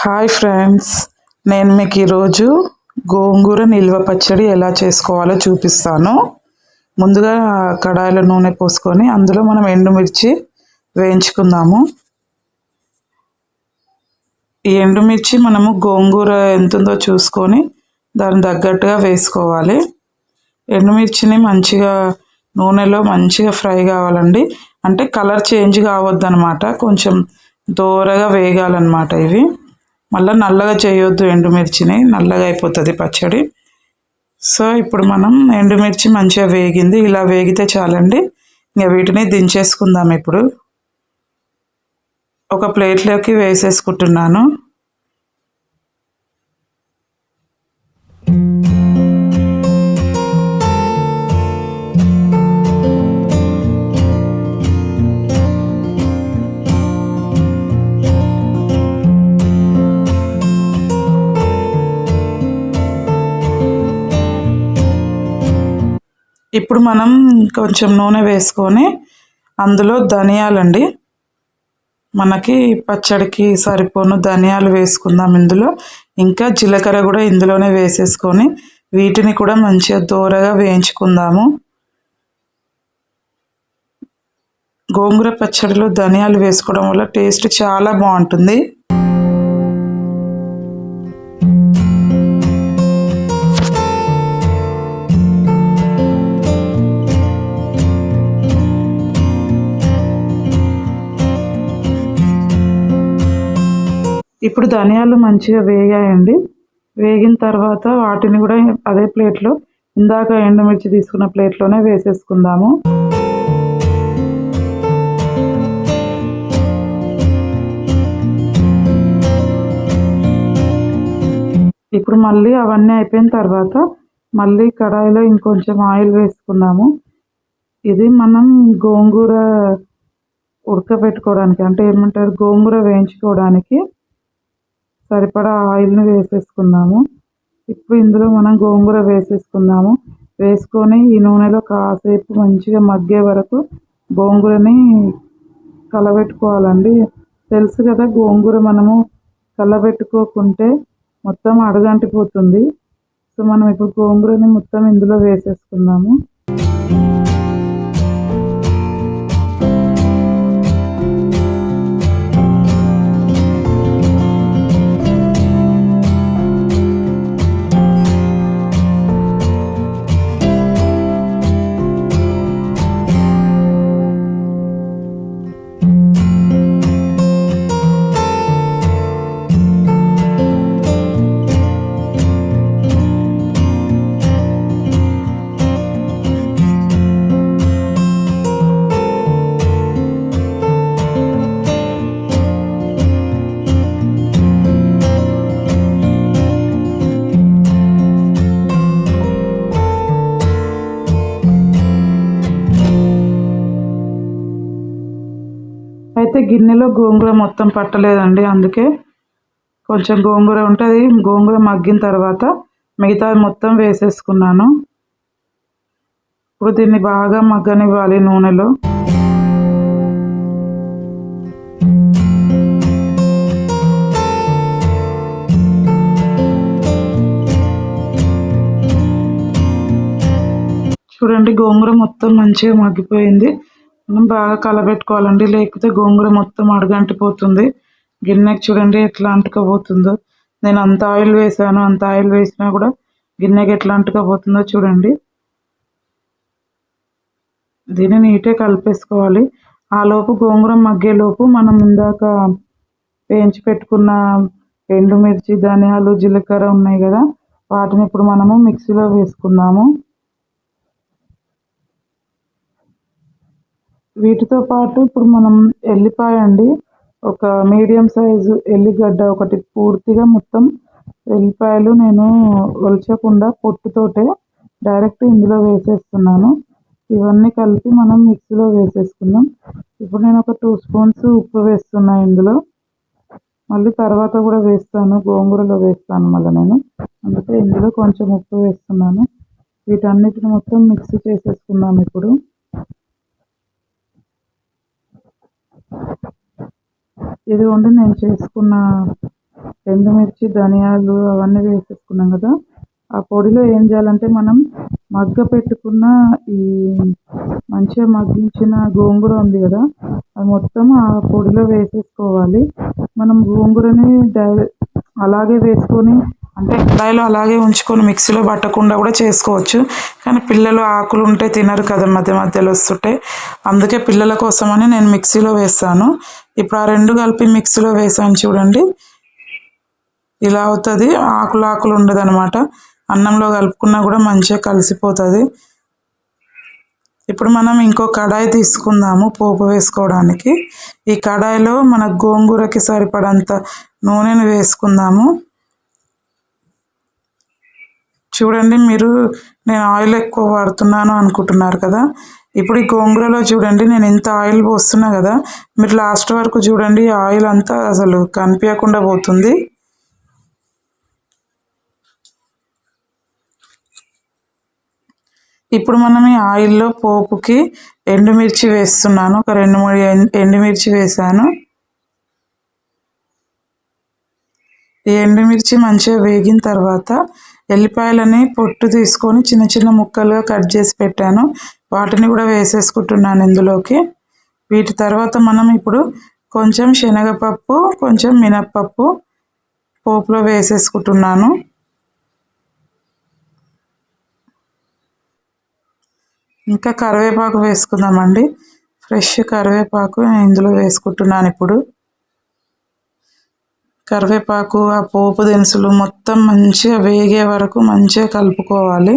Hi friends నేను మీకు ఈరోజు గోంగూర నిల్వ పచ్చడి ఎలా చేసుకోవాలో చూపిస్తాను. ముందుగా కడాయిలో నూనె పోసుకొని అందులో మనం ఎండుమిర్చి వేయించుకుందాము. ఈ ఎండుమిర్చి మనము గోంగూర ఎంతుందో చూసుకొని దాని తగ్గట్టుగా వేసుకోవాలి. ఎండుమిర్చిని మంచిగా నూనెలో మంచిగా ఫ్రై కావాలండి. అంటే కలర్ చేంజ్ కావద్దనమాట కొంచెం దోరగా వేగాలన్నమాట ఇవి. మళ్ళీ నల్లగా చేయొద్దు ఎండుమిర్చిని నల్లగా అయిపోతుంది పచ్చడి. సో ఇప్పుడు మనం ఎండుమిర్చి మంచిగా వేగింది. ఇలా వేగితే చాలండి. ఇంకా వీటిని దించేసుకుందాం ఇప్పుడు. ఒక ప్లేట్లోకి వేసేసుకుంటున్నాను. ఇప్పుడు మనం కొంచెం నూనె వేసుకొని అందులో ధనియాలండి. మనకి పచ్చడికి సరిపోను ధనియాలు వేసుకుందాం ఇందులో. ఇంకా జీలకర్ర కూడా ఇందులోనే వేసేసుకొని వీటిని కూడా మంచిగా దూరగా వేయించుకుందాము. గోంగూర పచ్చడిలో ధనియాలు వేసుకోవడం వల్ల టేస్ట్ చాలా బాగుంటుంది. ఇప్పుడు ధనియాలు మంచిగా వేగాయండి. వేగిన తర్వాత వాటిని కూడా అదే ప్లేట్లో ఇందాక ఎండుమిర్చి తీసుకున్న ప్లేట్లోనే వేసేసుకుందాము. ఇప్పుడు మళ్ళీ అవన్నీ అయిపోయిన తర్వాత మళ్ళీ కడాయిలో ఇంకొంచెం ఆయిల్ వేసుకున్నాము ఇది మనం గోంగూర ఉడకబెట్టుకోవడానికి అంటే ఏమంటారు? గోంగూర వేయించుకోవడానికి సరిపడా ఆయిల్ని వేసేసుకుందాము. ఇప్పుడు ఇందులో మనం గోంగూర వేసేసుకుందాము. వేసుకొని ఈ నూనెలో కాసేపు మంచిగా మగ్గే వరకు గోంగూరని కలబెట్టుకోవాలండి. తెలుసు కదా గోంగూర మనము కలబెట్టుకోకుంటే మొత్తం అడగంటిపోతుంది. సో మనం ఇప్పుడు గోంగూరని మొత్తం ఇందులో వేసేసుకుందాము. అయితే గిన్నెలో గోంగూర మొత్తం పట్టలేదండి అందుకే కొంచెం గోంగూర ఉంటుంది. గోంగూర మగ్గిన తర్వాత మిగతా మొత్తం వేసేసుకున్నాను. ఇప్పుడు దీన్ని బాగా మగ్గనివ్వాలి నూనెలో. చూడండి గోంగూర మొత్తం మంచిగా మగ్గిపోయింది. మనం బాగా కలబెట్టుకోవాలండి. లేకపోతే గోంగూర మొత్తం అడగంటిపోతుంది. గిన్నెకి చూడండి ఎట్లా అంటుకపోతుందో. నేను అంత ఆయిల్ వేసాను. అంత ఆయిల్ వేసినా కూడా గిన్నెకి ఎట్లా అంటుకపోతుందో చూడండి. దీన్ని నీట్గా కలిపేసుకోవాలి. ఆ లోపు గోంగూర మగ్గేలోపు మనం ఇందాక వేయించి పెట్టుకున్న ఎండుమిర్చి ధనియాలు జీలకర్ర ఉన్నాయి కదా. వాటిని ఇప్పుడు మనము మిక్సీలో వేసుకుందాము. వీటితో పాటు ఇప్పుడు మనం ఎల్లిపాయ అండి. ఒక మీడియం సైజు ఎల్లిగడ్డ ఒకటి పూర్తిగా మొత్తం ఎల్లిపాయలు నేను ఒలచకుండా పొట్టుతోటే డైరెక్ట్ ఇందులో వేసేస్తున్నాను. ఇవన్నీ కలిపి మనం మిక్సీలో వేసేసుకుందాం. ఇప్పుడు నేను ఒక టూ స్పూన్స్ ఉప్పు వేస్తున్నా ఇందులో. మళ్ళీ తర్వాత కూడా వేస్తాను గోంగూరలో వేస్తాను మళ్ళీ నేను. అందుకే ఇందులో కొంచెం ఉప్పు వేస్తున్నాను. వీటన్నిటిని మొత్తం మిక్సీ చేసేసుకుందాం ఇప్పుడు. ఇదిగోండి నేను చేసుకున్న ఎండుమిర్చి ధనియాలు అవన్నీ వేసేసుకున్నాం కదా. ఆ పొడిలో ఏం చేయాలంటే మనం మగ్గ పెట్టుకున్న ఈ మంచిగా మగ్గించిన గోంగూర ఉంది కదా అది మొత్తం ఆ పొడిలో వేసేసుకోవాలి. మనం గోంగూరని డైరెక్ట్ అలాగే వేసుకొని అంటే కడాయిలో అలాగే ఉంచుకొని మిక్సీలో పట్టకుండా కూడా చేసుకోవచ్చు. కానీ పిల్లలు ఆకులు ఉంటే తినరు కదా మధ్య మధ్యలో వస్తుంటే. అందుకే పిల్లల కోసమని నేను మిక్సీలో వేస్తాను. ఇప్పుడు ఆ రెండు కలిపి మిక్సీలో వేసాను చూడండి. ఇలా అవుతుంది. ఆకులు ఆకులు ఉండదు అనమాట అన్నంలో కలుపుకున్నా కూడా మంచిగా కలిసిపోతుంది. ఇప్పుడు మనం ఇంకో కడాయి తీసుకుందాము పోపు వేసుకోవడానికి. ఈ కడాయిలో మన గోంగూరకి సరిపడంత నూనెను వేసుకుందాము. చూడండి మీరు నేను ఆయిల్ ఎక్కువ వాడుతున్నాను అనుకుంటున్నారు కదా. ఇప్పుడు ఈ గోంగూరలో చూడండి నేను ఇంత ఆయిల్ పోస్తున్నా కదా. మీరు లాస్ట్ వరకు చూడండి ఆయిల్ అంతా అసలు కనిపించకుండా పోతుంది. ఇప్పుడు మనం ఈ ఆయిల్లో పోపుకి ఎండుమిర్చి వేస్తున్నాను. ఒక రెండు మూడు ఎండుమిర్చి వేసాను ఈ ఎండుమిర్చి మంచిగా వేగిన తర్వాత ఎల్లిపాయలని పొట్టు తీసుకొని చిన్న చిన్న ముక్కలుగా కట్ చేసి పెట్టాను. వాటిని కూడా వేసేసుకుంటున్నాను ఇందులోకి. వీటి తర్వాత మనం ఇప్పుడు కొంచెం శనగపప్పు కొంచెం మినప్పప్పు పోపులో వేసేసుకుంటున్నాను. ఇంకా కరివేపాకు వేసుకుందామండి. ఫ్రెష్ కరివేపాకు ఇందులో వేసుకుంటున్నాను ఇప్పుడు. కరివేపాకు ఆ పోపు దినుసులు మొత్తం మంచిగా వేగే వరకు మంచిగా కలుపుకోవాలి.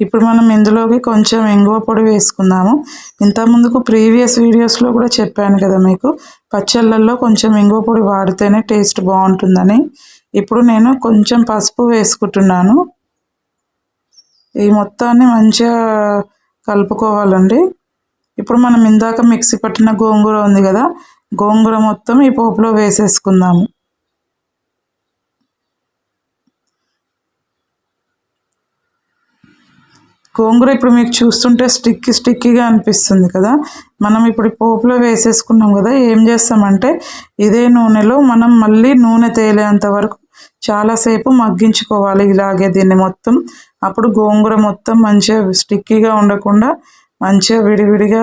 ఇప్పుడు మనం ఇందులోకి కొంచెం ఇంగువ పొడి వేసుకుందాము. ఇంతకుముందుకు ప్రీవియస్ వీడియోస్లో కూడా చెప్పాను కదా మీకు పచ్చళ్ళల్లో కొంచెం ఇంగువ పొడి వాడితేనే టేస్ట్ బాగుంటుందని. ఇప్పుడు నేను కొంచెం పసుపు వేసుకుంటున్నాను. ఈ మొత్తాన్ని మంచిగా కలుపుకోవాలండి. ఇప్పుడు మనం ఇందాక మిక్సీ పట్టిన గోంగూర ఉంది కదా గోంగూర మొత్తం ఈ పోపులో వేసేసుకుందాము. గోంగూర ఇప్పుడు మీకు చూస్తుంటే స్టిక్కి స్టిక్కీగా అనిపిస్తుంది కదా. మనం ఇప్పుడు పోపులో వేసేసుకున్నాం కదా ఏం చేస్తామంటే ఇదే నూనెలో మనం మళ్ళీ నూనె తేలేంత వరకు చాలాసేపు మగ్గించుకోవాలి ఇలాగే దీన్ని మొత్తం. అప్పుడు గోంగూర మొత్తం మంచిగా స్టిక్కీగా ఉండకుండా మంచిగా విడివిడిగా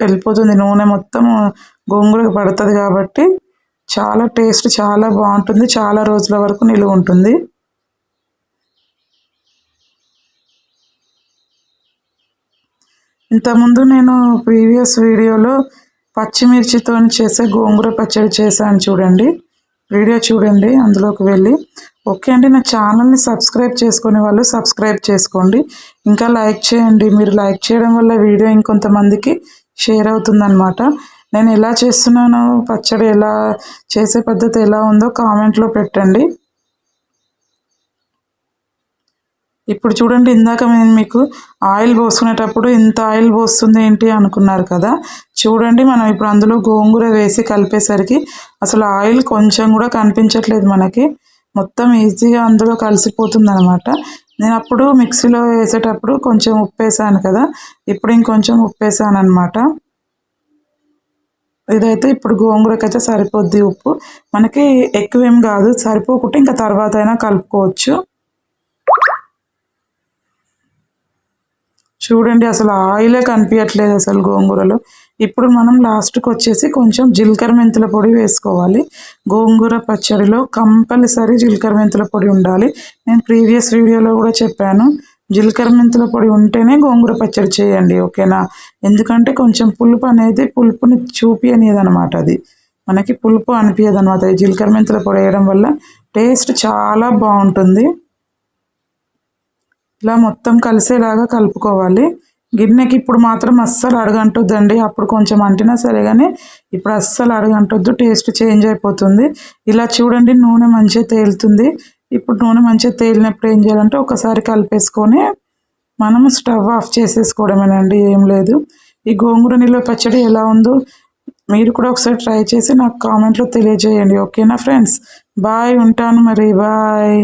వెళ్ళిపోతుంది. నూనె మొత్తం గోంగూర పడుతుంది కాబట్టి చాలా టేస్ట్ చాలా బాగుంటుంది. చాలా రోజుల వరకు నిలువ ఉంటుంది. ఇంతకుముందు నేను ప్రీవియస్ వీడియోలో పచ్చిమిర్చితో చేసే గోంగూర పచ్చడి చేశాను చూడండి. వీడియో చూడండి అందులోకి వెళ్ళి. ఓకే అండి నా ఛానల్ని సబ్స్క్రైబ్ చేసుకునే వాళ్ళు సబ్స్క్రైబ్ చేసుకోండి. ఇంకా లైక్ చేయండి. మీరు లైక్ చేయడం వల్ల వీడియో ఇంకొంతమందికి షేర్ అవుతుందన్నమాట. నేను ఎలా చేస్తున్నాను పచ్చడి ఎలా చేసే పద్ధతి ఎలా ఉందో కామెంట్లో పెట్టండి. ఇప్పుడు చూడండి ఇందాక నేను మీకు ఆయిల్ పోసుకునేటప్పుడు ఇంత ఆయిల్ పోస్తుంది ఏంటి అనుకున్నారు కదా? చూడండి మనం ఇప్పుడు అందులో గోంగూర వేసి కలిపేసరికి అసలు ఆయిల్ కొంచెం కూడా కనిపించట్లేదు మనకి. మొత్తం ఈజీగా అందులో కలిసిపోతుంది అనమాట నేను అప్పుడు మిక్సీలో వేసేటప్పుడు కొంచెం ఉప్పు వేసాను కదా? ఇప్పుడు ఇంకొంచెం ఉప్పు వేసాను అనమాట ఇదైతే ఇప్పుడు గోంగూరకైతే సరిపోద్ది ఉప్పు. మనకి ఎక్కువేం కాదు సరిపోకుంటే ఇంకా తర్వాత అయినా కలుపుకోవచ్చు. చూడండి అసలు ఆయిలే కనిపించట్లేదు అసలు గోంగూరలో. ఇప్పుడు మనం లాస్ట్కి వచ్చేసి కొంచెం జీలకర్ర మెంతుల పొడి వేసుకోవాలి. గోంగూర పచ్చడిలో కంపల్సరీ జీలకర్ర మెంతుల పొడి ఉండాలి. నేను ప్రీవియస్ వీడియోలో కూడా చెప్పాను జీలకర్ర మెంతుల పొడి ఉంటేనే గోంగూర పచ్చడి చేయండి ఓకేనా? ఎందుకంటే కొంచెం పులుపు అనేది పులుపుని చూపి అనమాట అది. మనకి పులుపు అనిపించదు అనమాట జీలకర్ర మెంతుల పొడి వేయడం వల్ల టేస్ట్ చాలా బాగుంటుంది. ఇలా మొత్తం కలిసేలాగా కలుపుకోవాలి. గిన్నెకి ఇప్పుడు మాత్రం అస్సలు అడగంటుందండి అప్పుడు కొంచెం అంటినా సరే కానీ ఇప్పుడు అస్సలు అడగంటొద్దు టేస్ట్ చేంజ్ అయిపోతుంది. ఇలా చూడండి నూనె మంచిగా తేలుతుంది. ఇప్పుడు నూనె మంచిగా తేలినప్పుడు ఏం చేయాలంటే ఒకసారి కలిపేసుకొని మనం స్టవ్ ఆఫ్ చేసేసుకోవడమేనండి. ఏం లేదు. ఈ గోంగూర నిల్వ పచ్చడి ఎలా ఉందో మీరు కూడా ఒకసారి ట్రై చేసి నాకు కామెంట్లో తెలియజేయండి. ఓకేనా ఫ్రెండ్స్? బాయ్ ఉంటాను మరి. బాయ్.